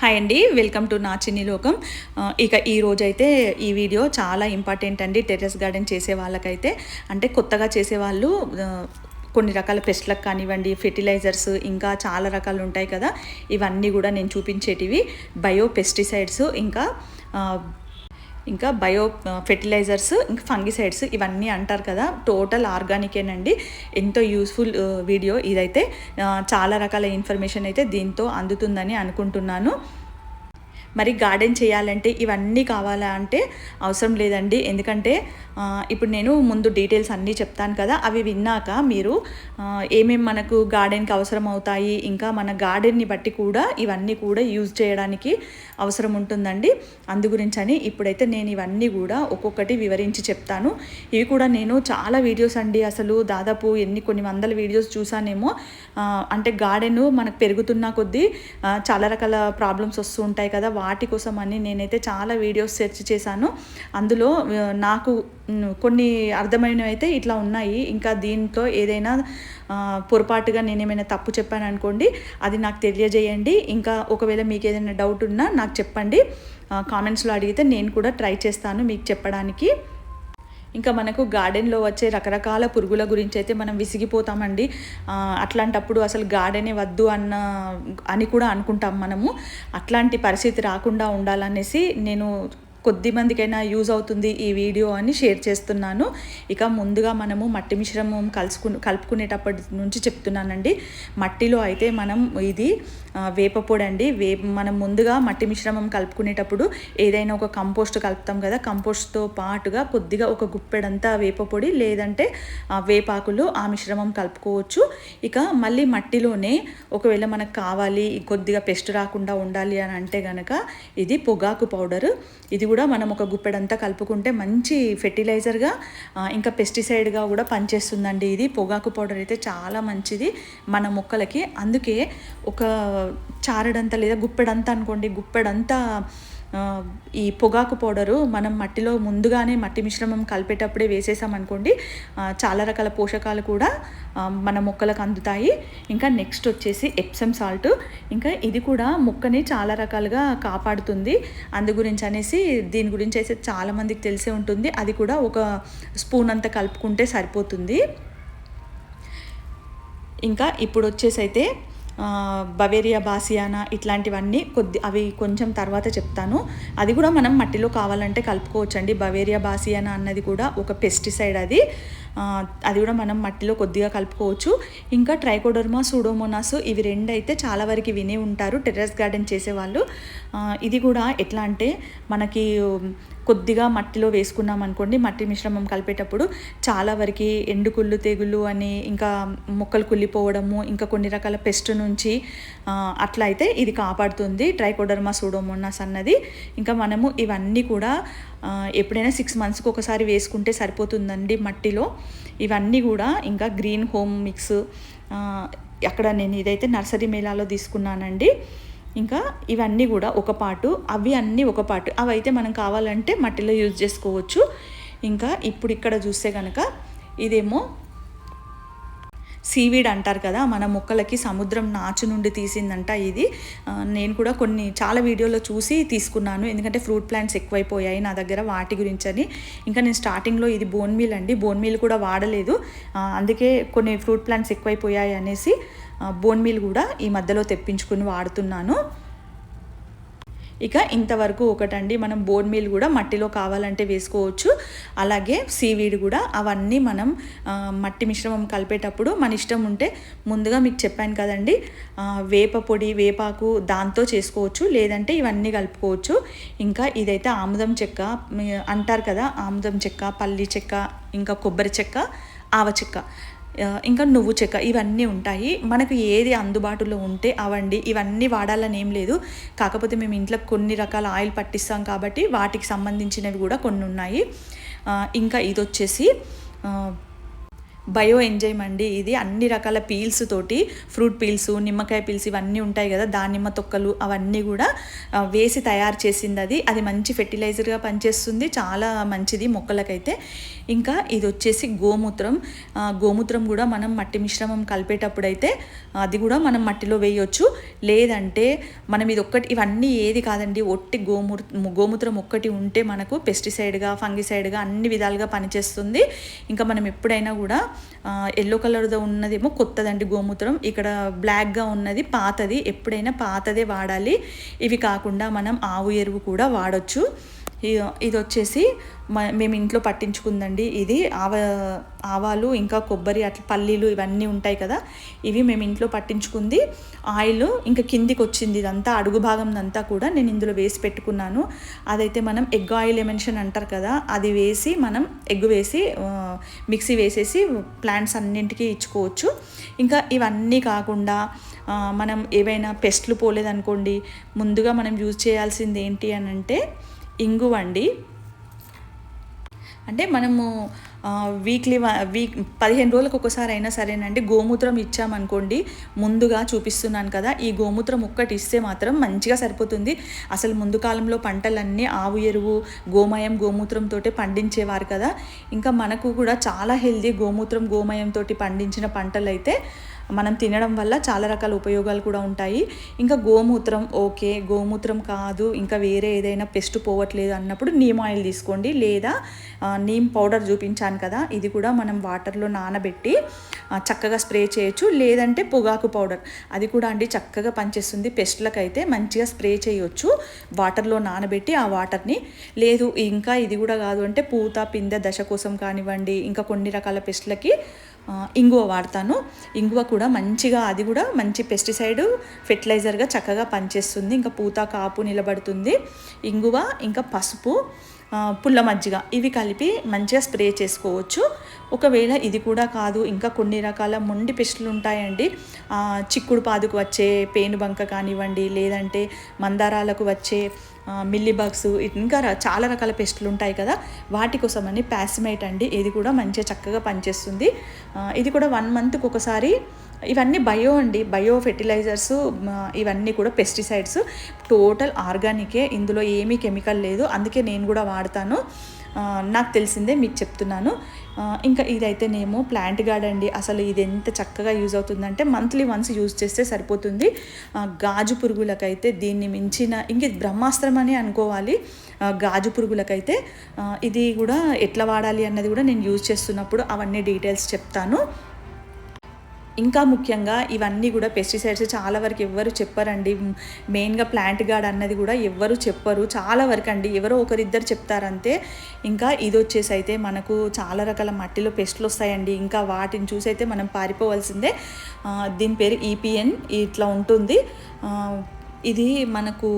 Hi అండి welcome to నా చిన్ని లోకం. ఇక ఈ రోజైతే ఈ వీడియో చాలా ఇంపార్టెంట్ అండి టెర్రస్ గార్డెన్ చేసే వాళ్ళకైతే అంటే కొత్తగా చేసేవాళ్ళు కొన్ని రకాల పెస్ట్లకు కానివ్వండి ఫెర్టిలైజర్స్ ఇంకా చాలా రకాలు ఉంటాయి కదా. ఇవన్నీ కూడా నేను చూపించేటివి. బయో పెస్టిసైడ్స్ ఇంకా ఇంకా బయో ఫెర్టిలైజర్స్ ఇంకా ఫంగిసైడ్స్ ఇవన్నీ అంటారు కదా టోటల్ ఆర్గానికేనండి ఎంతో యూస్ఫుల్ వీడియో ఇదైతే. చాలా రకాల ఇన్ఫర్మేషన్ అయితే దీంతో అందుతుందని అనుకుంటున్నాను. మరి గార్డెన్ చేయాలంటే ఇవన్నీ కావాలా అంటే అవసరం లేదండి. ఎందుకంటే ఇప్పుడు నేను ముందు డీటెయిల్స్ అన్నీ చెప్తాను కదా అవి విన్నాక మీరు ఏమేమి మనకు గార్డెన్కి అవసరం అవుతాయి ఇంకా మన గార్డెన్ని బట్టి కూడా ఇవన్నీ కూడా యూజ్ చేయడానికి అవసరం ఉంటుందండి. అందు గురించి అని ఇప్పుడైతే నేను ఇవన్నీ కూడా ఒక్కొక్కటి వివరించి చెప్తాను. ఇవి కూడా నేను చాలా వీడియోస్ అండి. అసలు దాదాపు ఎన్ని కొన్ని వందల వీడియోస్ చూసానేమో. అంటే గార్డెన్ మనకు పెరుగుతున్న కొద్దీ చాలా రకాల ప్రాబ్లమ్స్ వస్తూ ఉంటాయి కదా వాటి కోసం అని నేనైతే చాలా వీడియోస్ సెర్చ్ చేశాను. అందులో నాకు కొన్ని అర్థమైనవి అయితే ఇట్లా ఉన్నాయి. ఇంకా దీంతో ఏదైనా పొరపాటుగా నేను ఏమైనా తప్పు చెప్పాను అనుకోండి అది నాకు తెలియజేయండి. ఇంకా ఒకవేళ మీకు ఏదైనా డౌట్ ఉన్నా నాకు చెప్పండి. కామెంట్స్లో అడిగితే నేను కూడా ట్రై చేస్తాను మీకు చెప్పడానికి. ఇంకా మనకు గార్డెన్లో వచ్చే రకరకాల పురుగుల గురించి అయితే మనం విసిగిపోతామండి. అట్లాంటప్పుడు అసలు గార్డెనే వద్దు అన్న అని కూడా అనుకుంటాం మనము. అట్లాంటి పరిస్థితి రాకుండా ఉండాలనేసి నేను కొద్ది మందికైనా యూజ్ అవుతుంది ఈ వీడియో అని షేర్ చేస్తున్నాను. ఇక ముందుగా మనము మట్టి మిశ్రమం కలుసుకు కలుపుకునేటప్పటి నుంచి చెప్తున్నానండి. మట్టిలో అయితే మనం ఇది వేపపొడి అండి. వే మనం ముందుగా మట్టి మిశ్రమం కలుపుకునేటప్పుడు ఏదైనా ఒక కంపోస్ట్ కలుపుతాం కదా కంపోస్ట్తో పాటుగా కొద్దిగా ఒక గుప్పెడంతా వేపపొడి లేదంటే వేపాకులు ఆ మిశ్రమం కలుపుకోవచ్చు. ఇక మళ్ళీ మట్టిలోనే ఒకవేళ మనకు కావాలి కొద్దిగా పెస్ట్ రాకుండా ఉండాలి అని అంటే కనుక ఇది పొగాకు పౌడర్. ఇది కూడా కూడా మనం ఒక గుప్పెడంతా కలుపుకుంటే మంచి ఫెర్టిలైజర్గా ఇంకా పెస్టిసైడ్గా కూడా పనిచేస్తుందండి ఇది. పొగాకు పౌడర్ అయితే చాలా మంచిది మన మొక్కలకి. అందుకే ఒక చారడంతా లేదా గుప్పెడంతా అనుకోండి గుప్పెడంతా ఈ పొగాకు పౌడరు మనం మట్టిలో ముందుగానే మట్టి మిశ్రమం కలిపేటప్పుడే వేసేసామనుకోండి చాలా రకాల పోషకాలు కూడా మన మొక్కలకు అందుతాయి. ఇంకా నెక్స్ట్ వచ్చేసి ఎప్సమ్ సాల్ట్. ఇంకా ఇది కూడా మొక్కని చాలా రకాలుగా కాపాడుతుంది. అందు గురించి అనేసి దీని గురించి అయితే చాలామందికి తెలిసే ఉంటుంది. అది కూడా ఒక స్పూన్ అంతా కలుపుకుంటే సరిపోతుంది. ఇంకా ఇప్పుడు వచ్చేసి అయితే బవేరియా బాసియానా ఇట్లాంటివన్నీ కొద్ది అవి కొంచెం తర్వాత చెప్తాను. అది కూడా మనం మట్టిలో కావాలంటే కలుపుకోవచ్చండి. బవేరియా బాసియానా అన్నది కూడా ఒక పెస్టిసైడ్ అది. అది కూడా మనం మట్టిలో కొద్దిగా కలుపుకోవచ్చు. ఇంకా ట్రైకోడర్మా సూడోమోనాస్ ఇవి రెండు అయితే చాలా వరకు వినే ఉంటారు. టెర్రస్ గార్డెన్ చేసేవాళ్ళు. ఇది కూడా ఎట్లా అంటే మనకి కొద్దిగా మట్టిలో వేసుకున్నాం అనుకోండి మట్టి మిశ్రమం కలిపేటప్పుడు చాలా వరకు ఎండుకుళ్ళు తెగుళ్ళు అని ఇంకా మొక్కలు కుళ్ళిపోవడము ఇంకా కొన్ని రకాల పెస్ట్ నుంచి అట్లా అయితే ఇది కాపాడుతుంది. ట్రైకోడర్మా సూడోమోనాస్ అన్నది. ఇంకా మనము ఇవన్నీ కూడా ఎప్పుడైనా సిక్స్ మంత్స్కి ఒకసారి వేసుకుంటే సరిపోతుందండి మట్టిలో. ఇవన్నీ కూడా ఇంకా గ్రీన్ హోమ్ మిక్స్ అక్కడ నేను ఇదైతే నర్సరీ మేళాలో తీసుకున్నానండి ఇంకా ఇవన్నీ కూడా ఒక పాటు అవి అన్నీ ఒక పాటు. అవి అయితే మనం కావాలంటే మట్టిలో యూజ్ చేసుకోవచ్చు. ఇంకా ఇప్పుడు ఇక్కడ చూస్తే కనుక ఇదేమో సీవీడ్ అంటారు కదా మన మొక్కలకి సముద్రం నాచు నుండి తీసిందంట ఇది. నేను కూడా కొన్ని చాలా వీడియోలో చూసి తీసుకున్నాను. ఎందుకంటే ఫ్రూట్ ప్లాంట్స్ ఎక్కువైపోయాయి నా దగ్గర వాటి గురించి అని ఇంకా నేను స్టార్టింగ్లో ఇది బోన్ మీల్ అండి. బోన్ మీల్ కూడా వాడలేదు. అందుకే కొన్ని ఫ్రూట్ ప్లాంట్స్ ఎక్కువైపోయాయి అనేసి బోన్ మీల్ కూడా ఈ మధ్యలో తెప్పించుకుని వాడుతున్నాను. ఇక ఇంతవరకు ఒకటండి మనం బోన్ మీల్ కూడా మట్టిలో కావాలంటే వేసుకోవచ్చు. అలాగే సీవీడ్ కూడా అవన్నీ మనం మట్టి మిశ్రమం కలిపేటప్పుడు మన ఇష్టం ఉంటే ముందుగా మీకు చెప్పాను కదండి వేప పొడి వేపాకు దాంతో చేసుకోవచ్చు లేదంటే ఇవన్నీ కలుపుకోవచ్చు. ఇంకా ఇదైతే ఆముదం చెక్క అంటారు కదా ఆముదం చెక్క పల్లి చెక్క ఇంకా కొబ్బరి చెక్క ఆవ చెక్క. ఇంకా నువ్వు చెక్క ఇవన్నీ ఉంటాయి. మనకు ఏది అందుబాటులో ఉంటే అవండి. ఇవన్నీ వాడాలని ఏం లేదు. కాకపోతే మేము ఇంట్లో కొన్ని రకాల ఆయిల్ పట్టిస్తాం కాబట్టి వాటికి సంబంధించినవి కూడా కొన్ని ఉన్నాయి. ఇంకా ఇది వచ్చేసి బయో ఎంజైమ్ అండి ఇది అన్ని రకాల పీల్స్ తోటి ఫ్రూట్ పీల్స్ నిమ్మకాయ పీల్స్ ఇవన్నీ ఉంటాయి కదా దానిమ్మ తొక్కలు అవన్నీ కూడా వేసి తయారు చేసింది అది. అది మంచి ఫెర్టిలైజర్గా పనిచేస్తుంది చాలా మంచిది మొక్కలకైతే. ఇంకా ఇది వచ్చేసి గోమూత్రం. గోమూత్రం కూడా మనం మట్టి మిశ్రమం కలిపేటప్పుడు అయితే అది కూడా మనం మట్టిలో వేయొచ్చు. లేదంటే మనం ఇది ఒక్కటి ఇవన్నీ ఏది కాదండి ఒట్టి గోమూర్ గోమూత్రం ఒక్కటి ఉంటే మనకు పెస్టిసైడ్గా ఫంగిసైడ్గా అన్ని విధాలుగా పనిచేస్తుంది. ఇంకా మనం ఎప్పుడైనా కూడా ఎల్లో కలర్తో ఉన్నదేమో కొత్తదండి గోమూత్రం. ఇక్కడ బ్లాక్గా ఉన్నది పాతది. ఎప్పుడైనా పాతదే వాడాలి. ఇవి కాకుండా మనం ఆవు ఎరువు కూడా వాడొచ్చు. ఇది వచ్చేసి మ- మేము ఇంట్లో పట్టించుకుందండి ఇది. ఆవ ఆవాలు ఇంకా కొబ్బరి అట్లా పల్లీలు ఇవన్నీ ఉంటాయి కదా ఇవి మేము ఇంట్లో పట్టించుకుంది. ఆయిల్ ఇంకా కిందికి వచ్చింది ఇదంతా అడుగు భాగం అంతా కూడా నేను ఇందులో వేసి పెట్టుకున్నాను. అదైతే మనం ఎగ్ ఆయిల్ ఎమెన్షన్ అంటారు కదా అది వేసి మనం ఎగ్ వేసి మిక్సీ వేసేసి ప్లాంట్స్ అన్నింటికి ఇచ్చుకోవచ్చు. ఇంకా ఇవన్నీ కాకుండా మనం ఏవైనా పెస్ట్లు పోలేదనుకోండి ముందుగా మనం యూజ్ చేయాల్సింది ఏంటి అని అంటే ఇంగువ అండి అంటే మనము వీక్లీ వీక్ పదిహేను రోజులకు ఒకసారి అయినా సరేనండి గోమూత్రం ఇచ్చామనుకోండి ముందుగా చూపిస్తున్నాను కదా ఈ గోమూత్రం ఒక్కటి ఇస్తే మాత్రం మంచిగా సరిపోతుంది. అసలు ముందు కాలంలో పంటలన్నీ ఆవు ఎరువు గోమయం గోమూత్రంతో పండించేవారు కదా. ఇంకా మనకు కూడా చాలా హెల్దీ గోమూత్రం గోమయంతో పండించిన పంటలు అయితే మనం తినడం వల్ల చాలా రకాల ఉపయోగాలు కూడా ఉంటాయి. ఇంకా గోమూత్రం ఓకే గోమూత్రం కాదు ఇంకా వేరే ఏదైనా పెస్ట్ పోవట్లేదు అన్నప్పుడు నీమ్ ఆయిల్ తీసుకోండి. లేదా నీమ్ పౌడర్ చూపించాను కదా ఇది కూడా మనం వాటర్లో నానబెట్టి చక్కగా స్ప్రే చేయొచ్చు. లేదంటే పొగాకు పౌడర్ అది కూడా అండి చక్కగా పనిచేస్తుంది. పెస్ట్లకు అయితే మంచిగా స్ప్రే చేయొచ్చు. వాటర్లో నానబెట్టి ఆ వాటర్ని లేదు ఇంకా ఇది కూడా కాదు అంటే పూత పిందె దశ కోసం కానివ్వండి ఇంకా కొన్ని రకాల పెస్ట్లకి ఇంగువ వాడతాను. ఇంగువ కూడా మంచిగా అది కూడా మంచి పెస్టిసైడ్ ఫెర్టిలైజర్గా చక్కగా పనిచేస్తుంది. ఇంకా పూత కాపు నిలబడుతుంది. ఇంగువ ఇంకా పసుపు. పుల్ల మజ్జిగ. ఇవి కలిపి మంచిగా స్ప్రే చేసుకోవచ్చు. ఒకవేళ ఇది కూడా కాదు ఇంకా కొన్ని రకాల మొండి పెస్టులు ఉంటాయండి. చిక్కుడు పాదుకు వచ్చే పేనుబంక కానివ్వండి లేదంటే మందారాలకు వచ్చే మిల్లీబగ్స్ ఇంకా చాలా రకాల పెస్టులు ఉంటాయి కదా. వాటి కోసమని ప్యాసిమైట్ అండి. ఇది కూడా మంచిగా చక్కగా పనిచేస్తుంది. ఇది కూడా వన్ మంత్కి ఒకసారి ఇవన్నీ బయో అండి. బయో ఫెర్టిలైజర్స్ ఇవన్నీ కూడా పెస్టిసైడ్స్ టోటల్ ఆర్గానికే ఇందులో ఏమీ కెమికల్ లేదు. అందుకే నేను కూడా వాడతాను. నాకు తెలిసిందే మీకు చెప్తున్నాను. ఆ, ఇంకా ఇదైతేనేమో ప్లాంట్ గార్డ్ అండి. అసలు ఇది ఎంత చక్కగా యూజ్ అవుతుందంటే మంత్లీ వన్స్ యూజ్ చేస్తే సరిపోతుంది. గాజు పురుగులకైతే దీన్ని మించిన ఇంక బ్రహ్మాస్త్రం అని అనుకోవాలి. గాజు పురుగులకైతే ఇది కూడా ఎట్లా వాడాలి అన్నది కూడా నేను యూజ్ చేస్తున్నప్పుడు అవన్నీ డీటెయిల్స్ చెప్తాను. ఇంకా ముఖ్యంగా ఇవన్నీ కూడా పెస్టిసైడ్స్ చాలా వరకు ఎవ్వరు చెప్పారండి. మెయిన్గా ప్లాంట్ గార్డ్ అన్నది కూడా ఎవ్వరు చెప్పరు. చాలా వరకు అండి ఎవరో ఒకరిద్దరు చెప్తారంతే. ఇంకా ఇది వచ్చేసి అయితే మనకు చాలా రకాల మట్టిలో పెస్ట్లు వస్తాయండి. ఇంకా వాటిని చూసి అయితే మనం పారిపోవాల్సిందే. దీని పేరు ఈపిఎన్ ఇట్లా ఉంటుంది. ఇది మనకు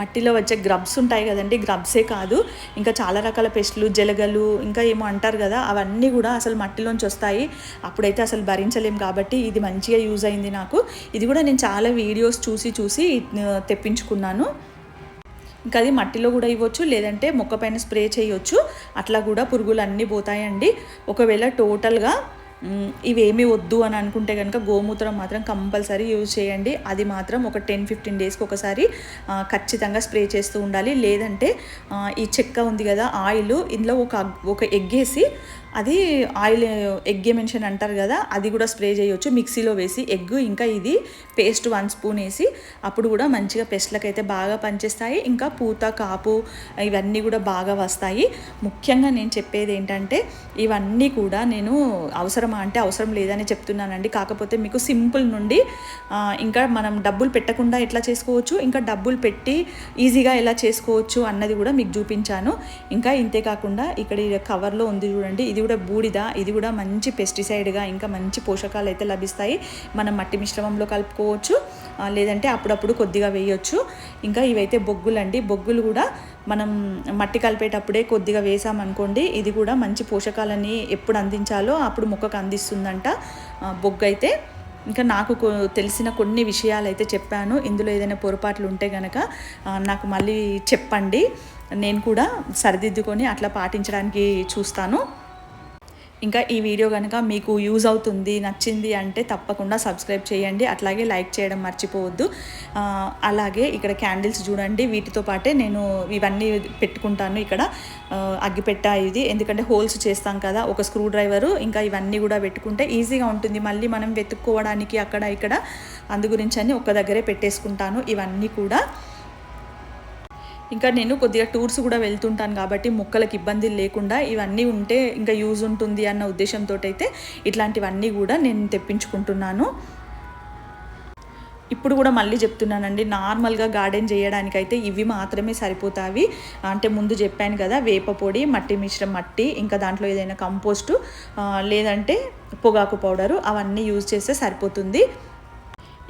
మట్టిలో వచ్చే గ్రబ్స్ ఉంటాయి కదండి గ్రబ్సే కాదు. ఇంకా చాలా రకాల పెస్టులు జలగలు ఇంకా ఏమో అంటారు కదా అవన్నీ కూడా అసలు మట్టిలోంచి వస్తాయి. అప్పుడైతే అసలు భరించలేం కాబట్టి ఇది మంచిగా యూజ్ అయింది నాకు. ఇది కూడా నేను చాలా వీడియోస్ చూసి చూసి తెప్పించుకున్నాను. ఇంకా అది మట్టిలో కూడా ఇవ్వచ్చు లేదంటే మొక్క పైన స్ప్రే చేయొచ్చు. అట్లా కూడా పురుగులు అన్నీ పోతాయండి. ఒకవేళ టోటల్గా ఇవేమీ వద్దు అని అనుకుంటే కనుక గోమూత్రం మాత్రం కంపల్సరీ యూజ్ చేయండి. అది మాత్రం ఒక టెన్ ఫిఫ్టీన్ డేస్కి ఒకసారి ఖచ్చితంగా స్ప్రే చేస్తూ ఉండాలి. లేదంటే ఈ చెక్క ఉంది కదా ఆయిల్ ఇందులో ఒక ఒక ఎగ్గేసి అది ఆయిల్ ఎగ్ మెన్షన్ అంటారు కదా అది కూడా స్ప్రే చేయొచ్చు. మిక్సీలో వేసి ఎగ్ ఇంకా ఇది పేస్ట్ వన్ స్పూన్ వేసి అప్పుడు కూడా మంచిగా పెస్ట్లకు అయితే బాగా పనిచేస్తాయి. ఇంకా పూత కాపు ఇవన్నీ కూడా బాగా వస్తాయి. ముఖ్యంగా నేను చెప్పేది ఏంటంటే ఇవన్నీ కూడా నేను అవసరం అవసరమా అంటే అవసరం లేదని చెప్తున్నానండి. కాకపోతే మీకు సింపుల్ నుండి ఇంకా మనం డబ్బులు పెట్టకుండా ఎట్లా చేసుకోవచ్చు ఇంకా డబ్బులు పెట్టి ఈజీగా ఎలా చేసుకోవచ్చు అన్నది కూడా మీకు చూపించాను. ఇంకా ఇంతే కాకుండా ఇక్కడ కవర్లో ఉంది చూడండి ఇది కూడా బూడిద ఇది కూడా మంచి పెస్టిసైడ్గా ఇంకా మంచి పోషకాలు అయితే లభిస్తాయి. మనం మట్టి మిశ్రమంలో కలుపుకోవచ్చు లేదంటే అప్పుడప్పుడు కొద్దిగా వేయొచ్చు. ఇంకా ఇవైతే బొగ్గులండి. బొగ్గులు కూడా మనం మట్టి కలిపేటప్పుడే కొద్దిగా వేసామనుకోండి ఇది కూడా మంచి పోషకాలని ఎప్పుడు అందించాలో అప్పుడు మొక్కకు అందిస్తుందంట బొగ్గైతే. ఇంకా నాకు తెలిసిన కొన్ని విషయాలు అయితే చెప్పాను. ఇందులో ఏదైనా పొరపాట్లు ఉంటే కనుక నాకు మళ్ళీ చెప్పండి. నేను కూడా సరిదిద్దుకొని అట్లా పాటించడానికి చూస్తాను. ఇంకా ఈ వీడియో కనుక మీకు యూజ్ అవుతుంది నచ్చింది అంటే తప్పకుండా సబ్స్క్రైబ్ చేయండి. అట్లాగే లైక్ చేయడం మర్చిపోవద్దు. అలాగే ఇక్కడ క్యాండిల్స్ చూడండి. వీటితో పాటే నేను ఇవన్నీ పెట్టుకుంటాను ఇక్కడ. అగ్గిపెట్ట ఇది. ఎందుకంటే హోల్స్ చేస్తాం కదా ఒక స్క్రూ డ్రైవరు. ఇంకా ఇవన్నీ కూడా పెట్టుకుంటే ఈజీగా ఉంటుంది. మళ్ళీ మనం వెతుక్కోవడానికి అక్కడ ఇక్కడ అందు గురించి అని ఒక్క దగ్గరే పెట్టేసుకుంటాను. ఇవన్నీ కూడా ఇంకా నేను కొద్దిగా టూర్స్ కూడా వెళ్తుంటాను కాబట్టి మొక్కలకు ఇబ్బందులు లేకుండా ఇవన్నీ ఉంటే ఇంకా యూజ్ ఉంటుంది అన్న ఉద్దేశంతో అయితే ఇట్లాంటివన్నీ కూడా నేను తెప్పించుకుంటున్నాను. ఇప్పుడు కూడా మళ్ళీ చెప్తున్నానండి నార్మల్గా గార్డెన్ చేయడానికైతే ఇవి మాత్రమే సరిపోతాయి అంటే ముందు చెప్పాను కదా వేప పొడి మట్టి మిశ్రమ మట్టి ఇంకా దాంట్లో ఏదైనా కంపోస్టు లేదంటే పొగాకు పౌడరు అవన్నీ యూజ్ చేస్తే సరిపోతుంది.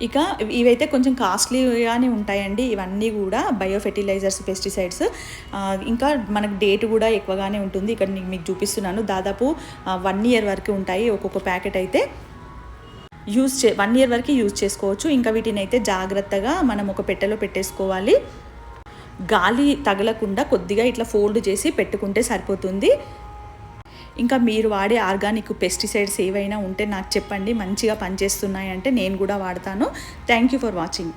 ఇక ఇవైతే కొంచెం కాస్ట్లీగానే ఉంటాయండి. ఇవన్నీ కూడా బయో ఫెర్టిలైజర్స్ పెస్టిసైడ్స్ ఇంకా మనకు డేట్ కూడా ఎక్కువగానే ఉంటుంది. ఇక్కడ నేను మీకు చూపిస్తున్నాను. దాదాపు వన్ ఇయర్ వరకు ఉంటాయి ఒక్కొక్క ప్యాకెట్ అయితే. యూజ్ చే వన్ ఇయర్ వరకు యూజ్ చేసుకోవచ్చు. ఇంకా వీటిని అయితే జాగ్రత్తగా మనం ఒక పెట్టెలో పెట్టేసుకోవాలి. గాలి తగలకుండా కొద్దిగా ఇట్లా ఫోల్డ్ చేసి పెట్టుకుంటే సరిపోతుంది. ఇంకా మీరు వాడే ఆర్గానిక్ పెస్టిసైడ్స్ ఏవైనా ఉంటే నాకు చెప్పండి మంచిగా పనిచేస్తున్నాయంటే నేను కూడా వాడతాను. Thank you for watching